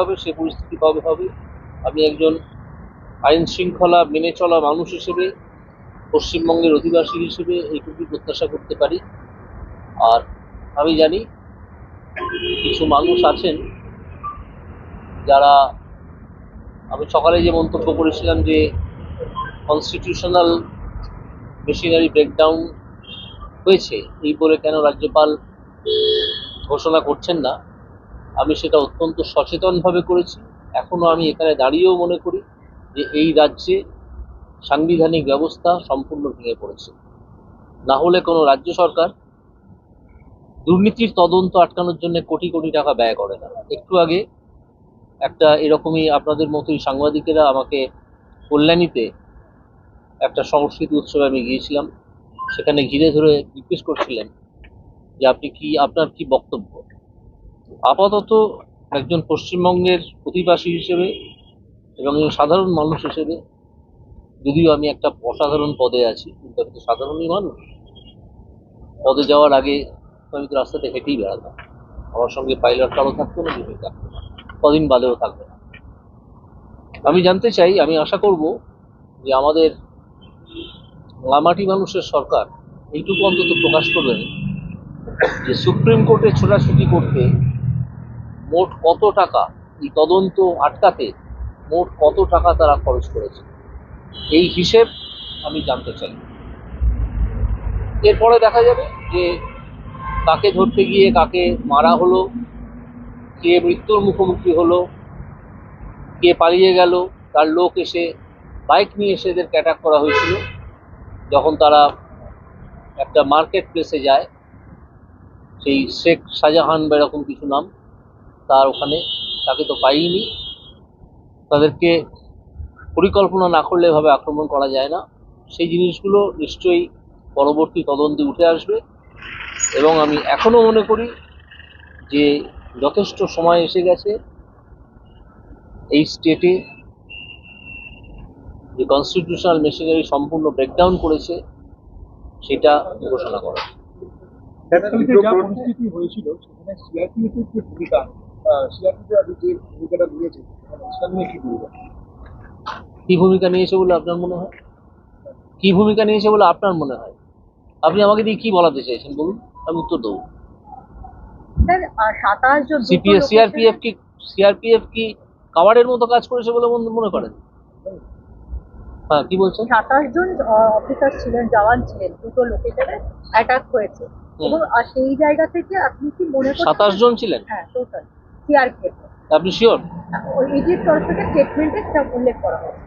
হবে, সে পরিস্থিতি কবে হবে? আমি একজন আইন শৃঙ্খলা মেনে চলা মানুষ হিসেবে, পশ্চিমবঙ্গের অধিবাসী হিসেবে এইটুকুই প্রত্যাশা করতে পারি। আর আমি জানি কিছু মানুষ আছেন যারা, আমি সকালে যে মন্তব্য করেছিলাম যে কনস্টিটিউশনাল মেশিনারি ব্রেকডাউন হয়েছে, এই বলে কেন রাজ্যপাল ঘোষণা করছেন না? আমি সেটা অত্যন্ত সচেতনভাবে করেছি। এখনও আমি এখানে দাঁড়িয়েও মনে করি যে এই রাজ্যে সাংবিধানিক ব্যবস্থা সম্পূর্ণ ভেঙে পড়েছে। না হলে কোনো রাজ্য সরকার দুর্নীতির তদন্ত আটকানোর জন্য কোটি কোটি টাকা ব্যয় করে না। একটু আগে একটা এরকমই আপনাদের মতোই সাংবাদিকেরা আমাকে কল্যাণীতে একটা সংস্কৃতি উৎসবে আমি গিয়েছিলাম। সেখানে ঘিরে ধরে জিজ্ঞেস করছিলেন যে আপনি কি, আপনার কি বক্তব্য? আপাতত একজন পশ্চিমবঙ্গের অধিবাসী হিসেবে এবং সাধারণ মানুষ হিসেবে, যদিও আমি একটা অসাধারণ পদে আছি, কিন্তু আমি তো সাধারণই মানুষ। পদে যাওয়ার আগে আমি তো রাস্তাতে হেঁটেই বেড়াতাম। আমার সঙ্গে পাইলট কারও থাকতো না কিছুই থাকতো কদিন বাদেও থাকবে না। আমি জানতে চাই, আমি আশা করব যে আমাদের লামাটি মানুষের সরকার এইটুকু অন্তত প্রকাশ করবেন যে সুপ্রিম কোর্টে ছোটাছুটি করতে মোট কত টাকা এই তদন্ত আটকাতে মোট কত টাকা তারা খরচ করেছে? এই হিসেব আমি জানতে চাই। এরপরে দেখা যাবে যে কাকে ধরতে গিয়ে কাকে মারা হলো, কে মৃত্যুর মুখোমুখি হলো, কে পালিয়ে গেল, তার লোক এসে বাইক নিয়ে এসে এদেরকে অ্যাটাক করা হয়েছিল। যখন তারা একটা মার্কেট প্লেসে যায়, সেই শেখ শাহজাহান বা এরকম কিছু নাম তার ওখানে, তাকে তো পাইনি। তাদেরকে পরিকল্পনা না করলে এভাবে আক্রমণ করা যায় না। সেই জিনিসগুলো নিশ্চয়ই পরবর্তী তদন্তে উঠে আসবে। এবং আমি এখনও মনে করি যে যথেষ্ট সময় এসে গেছে এই স্টেটে। যে কনস্টিটিউশনাল মেশিনারি সম্পূর্ণ ব্রেকডাউন করেছে, সেটা ঘোষণা করা। হয়েছিল, সেখানে যে ভূমিকাটা সেটা নিয়ে কি ভূমিকা? নিয়েছে বলে আপনার মনে হয়? কি ভূমিকা নিয়েছে বলে আপনার মনে হয়? আপনি আমাকে দিয়ে কি বলাতে চাইছেন বলুন আমি উত্তর দেবো। সিআরপিএফ কি সিআরপিএফ কি মতো কাজ করেছে বলে মন- মনে করেন? হ্যাঁ কি বলছেন? সাতাশ জন অফিসার ছিলেন জওয়ান ছিলেন দুটো লোকেশনে অ্যাটাক হয়েছে। হুম। এবং সেই জায়গা থেকে আপনি কি মনে সাতাশ জন ছিলেন? হ্যাঁ টোটাল সিআরপিএফ আপনি শিওর ইডির তরফ থেকে স্টেটমেন্টে সেটা উল্লেখ করা হয়েছে।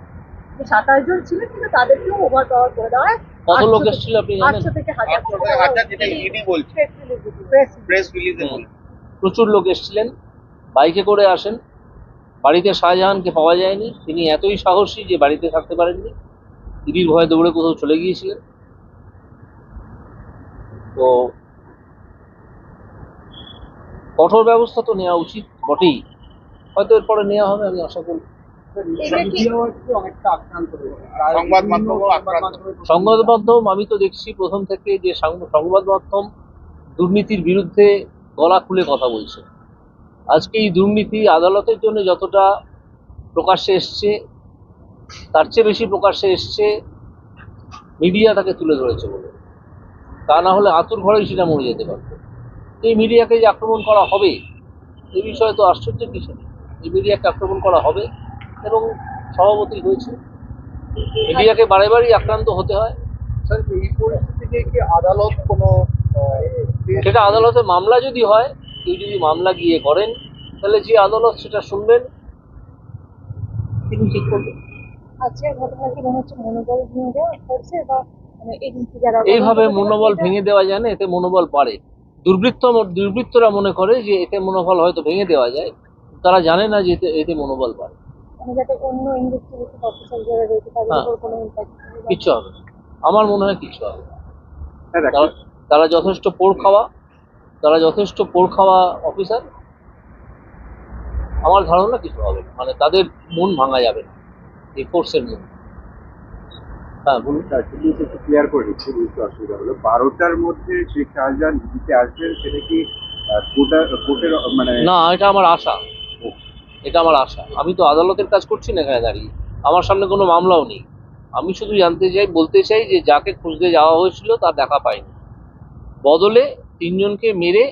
যে সাতাশ জন ছিলেন কিন্তু তাদেরকেও ওভার পাওয়ার করে দেওয়া হয়। কত লোক এসেছিল আপনি জানেন? আটশো থেকে হাজার আটশো থেকে হাজার যেটা ইডি বলছে। প্রেস প্রেস রিলিজে প্রচুর লোক এসেছিলেন। বাইকে করে আসেন। বাড়িতে শাহজাহানকে পাওয়া যায়নি। তিনি এতই সাহসী যে বাড়িতে থাকতে পারেননি। ইডির ভয়ে দৌড়ে কোথাও চলে গিয়েছিলেন। তো কঠোর ব্যবস্থা তো নেওয়া উচিত বটেই। হয়তো এরপরে নেওয়া হবে আমি আশা করি। সংবাদ মাধ্যম আমি তো দেখছি প্রথম থেকে যে সংবাদ মাধ্যম দুর্নীতির বিরুদ্ধে গলা খুলে কথা বলছে। আজকে এই দুর্নীতি আদালতের জন্য যতটা প্রকাশ্যে এসছে তার চেয়ে বেশি প্রকাশ্যে এসছে মিডিয়া তাকে তুলে ধরেছে বলে। তা না হলে আতুর ঘরেই সেটা মরে যেতে পারত। এই মিডিয়াকে যে আক্রমণ করা হবে এই বিষয়ে তো আশ্চর্য কিছু নেই। এই মিডিয়াকে আক্রমণ করা হবে এবং সভাপতি হয়েছে। মিডিয়াকে বারে বারেই আক্রান্ত হতে হয়। স্যার এই পরিস্থিতিতে কি আদালত কোনো সেটা আদালতে মামলা যদি হয় কেউ যদি মামলা গিয়ে করেন তাহলে যে আদালত সেটা শুনবেন। তিনি ঠিক করবেন। আজকে ঘটনা কি মনে হচ্ছে মনোবল ভেঙে দেওয়া করছে বা এজেন্সি যারা এইভাবে মনোবল ভেঙে দেওয়া যায় না এতে মনোবল বাড়ে। দুর্বৃত্ত দুর্বৃত্তরা মনে করে যে এতে মনোবল হয়তো ভেঙে দেওয়া যায়। তারা জানে না যে এতে এতে মনোবল বাড়ে। মানে হ্যাঁ। কিচ্ছু হবে আমার মনে হয় কিচ্ছু হবে না। তারা- তারা যথেষ্ট পোড় খাওয়া। তারা যথেষ্ট পোড় খাওয়া অফিসার। আমার ধারণা কিছু হবে না। মানে তাদের মন ভাঙা যাবে না। এই ফোর্সের মন হ্যাঁ বলুন জিনিস একটু ক্লিয়ার করে দিচ্ছি, বুঝতে অসুবিধা হলো। বারোটার মধ্যে শেখ শাহজাহান দিল্লিতে আসবেন, সেটা কি কোর্টের মানে না, এটা আমার আশা। এটা আমার আশা। আমি তো আদালতের কাজ করছি না এখানে দাঁড়িয়ে। আমার সামনে কোনো মামলাও নেই। আমি শুধু জানতে চাই, বলতে চাই যে যাকে খুঁজতে যাওয়া হয়েছিল, তার দেখা পাইনি। বদলে তিনজনকে মেরে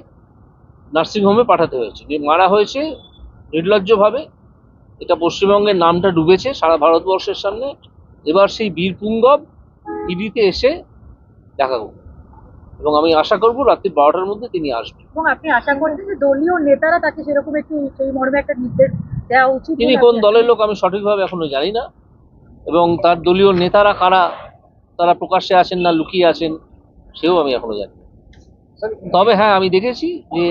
নার্সিংহোমে পাঠাতে হয়েছে। যে মারা হয়েছে নির্লজ্জভাবে, এটা পশ্চিমবঙ্গের নামটা ডুবেছে সারা ভারতবর্ষের সামনে। এবার সেই বীরপুঙ্গব ইডিতে এসে দেখা করবে। এবং আমি আশা করব রাত্রি বারোটার মধ্যে তিনি আসবেন। এবং আপনি আশা করছেন যে দলীয় নেতারা তাকে সেরকম একটু সেই মর্মে একটা নির্দেশ দেওয়া উচিত তিনি কোন দলের লোক আমি সঠিকভাবে এখনও জানি না। এবং তার দলীয় নেতারা কারা তারা প্রকাশ্যে আছেন না লুকিয়ে আছেন সেও আমি এখনও জানি তবে হ্যাঁ আমি দেখেছি যে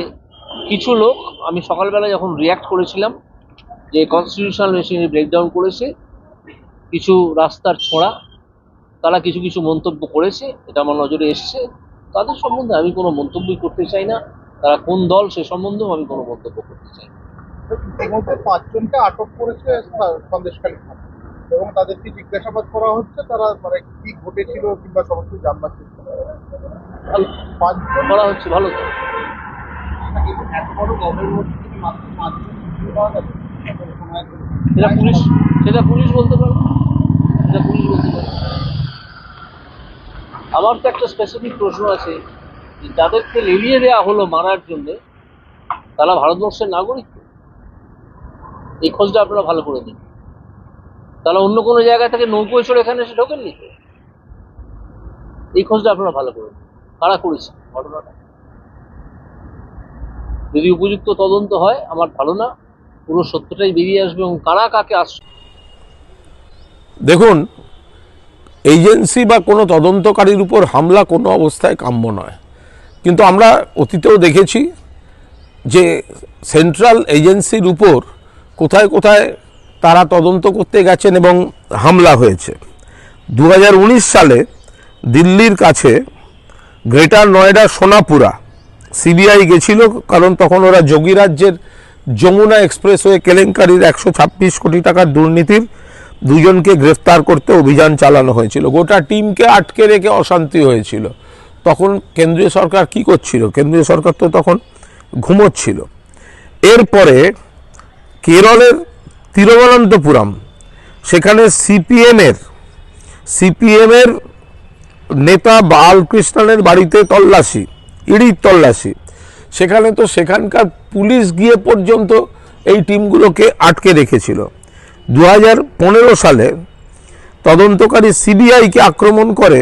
কিছু লোক আমি সকালবেলা যখন রিয়াক্ট করেছিলাম যে কনস্টিটিউশনাল মেশিনারি ব্রেকডাউন করেছে কিছু রাস্তার ছোঁড়া তারা কিছু কিছু মন্তব্য করেছে এটা আমার নজরে এসছে। তাদের সম্বন্ধে আমি কোনো মন্তব্যই করতে চাই না। তারা কোন দল সে সম্বন্ধেও আমি কোনো মন্তব্য করতে চাই না। পাঁচজনকে আটক করেছে সন্দেশকালী এবং তাদেরকে জিজ্ঞাসাবাদ করা হচ্ছে তারা মানে কি ঘটেছিল কিংবা সমস্ত জানবার চেষ্টা পাঁচজন করা হচ্ছে ভালো তো। সেটা পুলিশ সেটা পুলিশ বলতে পারবে। আমার তো একটা স্পেসিফিক প্রশ্ন আছে যে যাদেরকে লেলিয়ে দেওয়া হলো মারার জন্য, তারা ভারতবর্ষের নাগরিক এই খোঁজটা আপনারা ভালো করে দিন তারা অন্য কোনো জায়গা থেকে নৌকোয় চড়ে এখানে এসে ঢোকেননি তো? এই খোঁজটা আপনারা ভালো করে দিন কারা করেছে ঘটনাটা? যদি উপযুক্ত তদন্ত হয়, আমার ধারণা পুরো সত্যটাই বেরিয়ে আসবে এবং কারা কাকে আস দেখুন, এজেন্সি বা কোনো তদন্তকারীর উপর হামলা কোনো অবস্থায় কাম্য নয়। কিন্তু আমরা অতীতেও দেখেছি যে সেন্ট্রাল এজেন্সির উপর কোথায় কোথায় তারা তদন্ত করতে গেছেন এবং হামলা হয়েছে। দু হাজার উনিশ সালে দিল্লির কাছে গ্রেটার নয়ডা সোনাপুরা সিবিআই গেছিল, কারণ তখন ওরা যোগীরাজ্যের যমুনা এক্সপ্রেসওয়ে কেলেঙ্কারির একশো ছাব্বিশ কোটি টাকার দুর্নীতির দুজনকে গ্রেফতার করতে অভিযান চালানো হয়েছিল। গোটা টিমকে আটকে রেখে অশান্তি হয়েছিল। তখন কেন্দ্রীয় সরকার কি করছিল? কেন্দ্রীয় সরকার তো তখন ঘুমোচ্ছিল। এরপরে কেরলের তিরুবনন্তপুরম, সেখানে সিপিএমের সিপিএমের নেতা বালকৃষ্ণনের বাড়িতে তল্লাশি ইডির তল্লাশি। সেখানে তো সেখানকার পুলিশ গিয়ে পর্যন্ত এই টিমগুলোকে আটকে রেখেছিল। দু হাজার পনেরো সালে তদন্তকারী সিবিআইকে আক্রমণ করে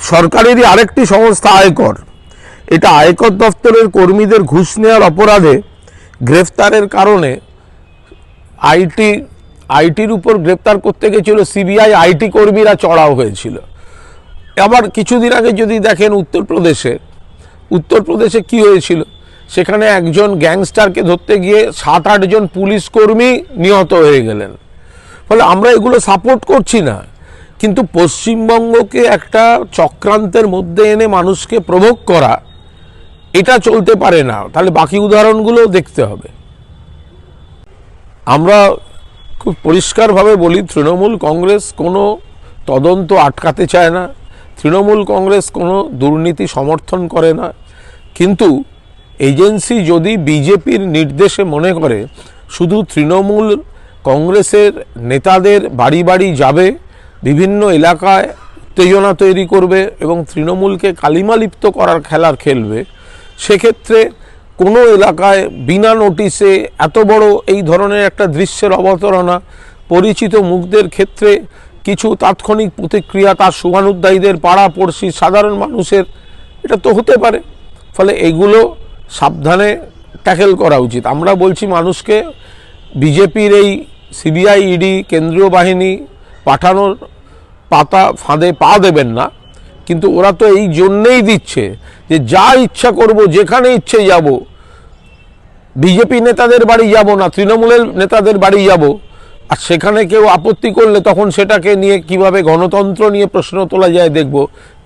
সরকারেরই আরেকটি সংস্থা আয়কর। এটা আয়কর দপ্তরের কর্মীদের ঘুষ নেওয়ার অপরাধে গ্রেফতারের কারণে আইটি, আইটির উপর গ্রেপ্তার করতে গেছিল সিবিআই, আইটি কর্মীরা চড়াও হয়েছিল। আবার কিছুদিন আগে যদি দেখেন উত্তরপ্রদেশে উত্তরপ্রদেশে কি হয়েছিল? সেখানে একজন গ্যাংস্টারকে ধরতে গিয়ে সাত আটজন পুলিশ কর্মী নিহত হয়ে গেলেন। ফলে আমরা এগুলো সাপোর্ট করছি না। কিন্তু পশ্চিমবঙ্গকে একটা চক্রান্তের মধ্যে এনে মানুষকে প্রভোগ করা, এটা চলতে পারে না। তাহলে বাকি উদাহরণগুলো দেখতে হবে। আমরা খুব পরিষ্কারভাবে বলি, তৃণমূল কংগ্রেস কোনো তদন্ত আটকাতে চায় না। তৃণমূল কংগ্রেস কোনো দুর্নীতি সমর্থন করে না। কিন্তু এজেন্সি যদি বিজেপির নির্দেশে মনে করে শুধু তৃণমূল কংগ্রেসের নেতাদের বাড়ি বাড়ি যাবে, বিভিন্ন এলাকায় উত্তেজনা তৈরি করবে এবং তৃণমূলকে কালিমালিপ্ত করার খেলার খেলবে, সেক্ষেত্রে কোনো এলাকায় বিনা নোটিশে এত বড় এই ধরনের একটা দৃশ্যের অবতারণা, পরিচিত মুখদের ক্ষেত্রে কিছু তাৎক্ষণিক প্রতিক্রিয়া তার শুভানুদ্দায়ীদের পাড়া পড়শি সাধারণ মানুষের, এটা তো হতে পারে। ফলে এগুলো সাবধানে ট্যাকেল করা উচিত। আমরা বলছি মানুষকে বিজেপির এই সিবিআই ইডি কেন্দ্রীয় বাহিনী পাঠানোর পাতা ফাঁদে পা দেবেন না, কিন্তু ওরা তো এই জন্যেই দিচ্ছে যে যা ইচ্ছা করব, যেখানে ইচ্ছে যাব, বিজেপি নেতাদের বাড়ি যাব না, তৃণমূলের নেতাদের বাড়ি যাব, আর সেখানে কেউ আপত্তি করলে তখন সেটাকে নিয়ে কীভাবে গণতন্ত্র নিয়ে প্রশ্ন তোলা যায় দেখব,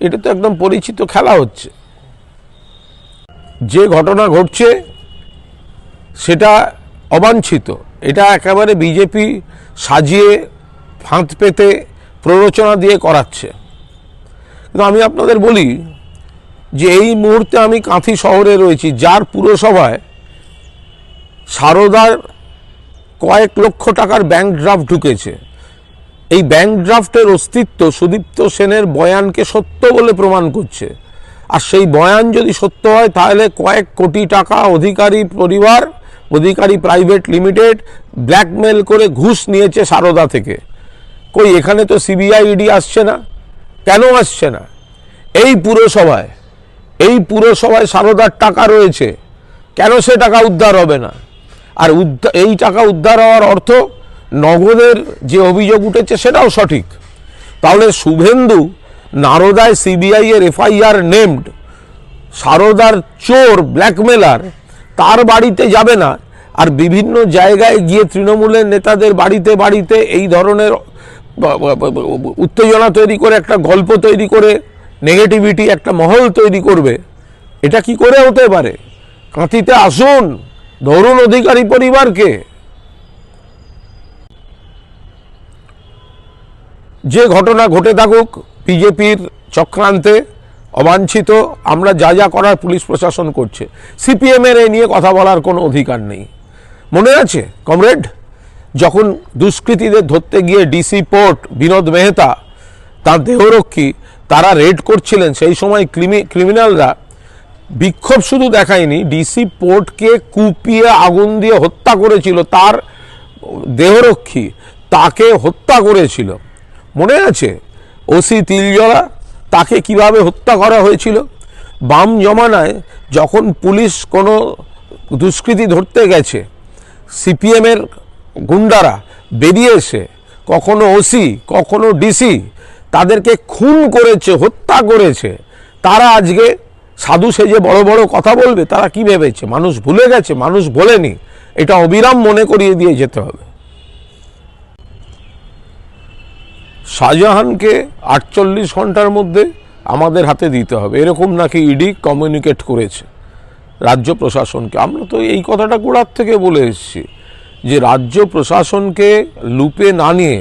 এটা তো একদম পরিচিত খেলা হচ্ছে। যে ঘটনা ঘটছে, সেটা অবাঞ্ছিত। এটা একেবারে বিজেপি সাজিয়ে ফাঁদ পেতে প্ররোচনা দিয়ে করাচ্ছে। কিন্তু আমি আপনাদের বলি যে এই মুহূর্তে আমি কাঁথি শহরে রয়েছি, যার পুরসভায় সারদার কয়েক লক্ষ টাকার ব্যাংক ড্রাফট ঢুকেছে। এই ব্যাংক ড্রাফটের অস্তিত্ব সুদীপ্ত সেনের বয়ানকে সত্য বলে প্রমাণ করছে। আর সেই বয়ান যদি সত্য হয়, তাহলে কয়েক কোটি টাকা অধিকারী পরিবার, অধিকারী প্রাইভেট লিমিটেড ব্ল্যাকমেল করে ঘুষ নিয়েছে সারদা থেকে। কই, এখানে তো সিবিআই ইডি আসছে না? কেন আসছে না? এই পুরসভায় এই পুরসভায় সারদার টাকা রয়েছে, কেন সে টাকা উদ্ধার হবে না? আর এই টাকা উদ্ধার হওয়ার অর্থ নগদের যে অভিযোগ উঠেছে সেটাও সঠিক। তাহলে শুভেন্দু নারদায় সিবিআই এর এফআইআর নেমড, সারদার চোর, ব্ল্যাকমেলার, তার বাড়িতে যাবে না। আর বিভিন্ন জায়গায় গিয়ে তৃণমূলের নেতাদের বাড়িতে বাড়িতে এই ধরনের উত্তেজনা তৈরি করে, একটা গল্প তৈরি করে, নেগেটিভিটি, একটা মহল তৈরি করবে। এটা কি করে হতে পারে? কাঁথিতে আসুন, ধরুন অধিকারী পরিবারকে। যে ঘটনা ঘটে থাকুক বিজেপির চক্রান্তে অবাঞ্ছিত, আমরা যা যা করার পুলিশ প্রশাসন করছে। সিপিএমের এই নিয়ে কথা বলার কোনো অধিকার নেই। মনে আছে, কমরেড? যখন দুষ্কৃতীদের ধরতে গিয়ে ডিসি পোর্ট বিনোদ মেহতা, তার দেহরক্ষী, তারা রেড করছিলেন, সেই সময় ক্রিমি, ক্রিমিনালরা বিক্ষোভ শুধু দেখায়নি, ডিসি পোর্টকে কুপিয়ে আগুন দিয়ে হত্যা করেছিল তার দেহরক্ষী, তাকে হত্যা করেছিল। মনে আছে ওসি তিলজলা তাকে কীভাবে হত্যা করা হয়েছিল? বাম জমানায় যখন পুলিশ কোনো দুষ্কৃতী ধরতে গেছে, সিপিএমের গুন্ডারা বেরিয়ে এসে কখনো ওসি, কখনো ডিসি তাদেরকে খুন করেছে, হত্যা করেছে, তারা আজকে সাধু সেজে বড় বড় কথা বলবে, তারা কি ভেবেছে? মানুষ ভুলে গেছে, মানুষ বলেনি। এটা অবিরাম মনে করিয়ে দিয়ে যেতে হবে। শাহজাহানকে আটচল্লিশ ঘণ্টার মধ্যে আমাদের হাতে দিতে হবে। এরকম নাকি ইডি কমিউনিকেট করেছে রাজ্য প্রশাসনকে। আমরা তো এই কথাটা গোড়ার থেকে বলে এসেছি যে রাজ্য প্রশাসনকে লুপে না নিয়ে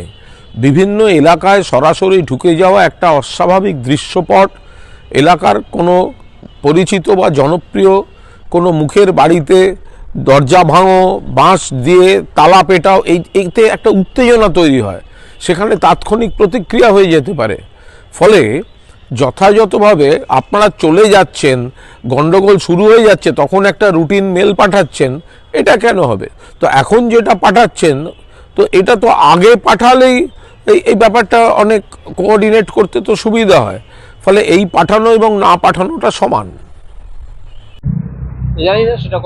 বিভিন্ন এলাকায় সরাসরি ঢুকে যাওয়া একটা অস্বাভাবিক দৃশ্যপট, এলাকার কোনো পরিচিত বা জনপ্রিয় কোনো মুখের বাড়িতে দরজা ভাঙো, বাঁশ দিয়ে তালা পেটাও, এই এতে একটা উত্তেজনা তৈরি হয়। সেখানে তাৎক্ষণিক প্রতিক্রিয়া হয়ে যেতে পারে। ফলে যথাযথভাবে আপনারা চলে যাচ্ছেন, গন্ডগোল শুরু হয়ে যাচ্ছে, তখন একটা রুটিন মেল পাঠাচ্ছেন, এটা কেন হবে? তো এখন যেটা পাঠাচ্ছেন, তো এটা তো আগে পাঠালেই এই এই ব্যাপারটা অনেক কোঅর্ডিনেট করতে তো সুবিধা হয়। ফলে এই পাঠানো এবং না পাঠানোটা সমান। জানি না সেটা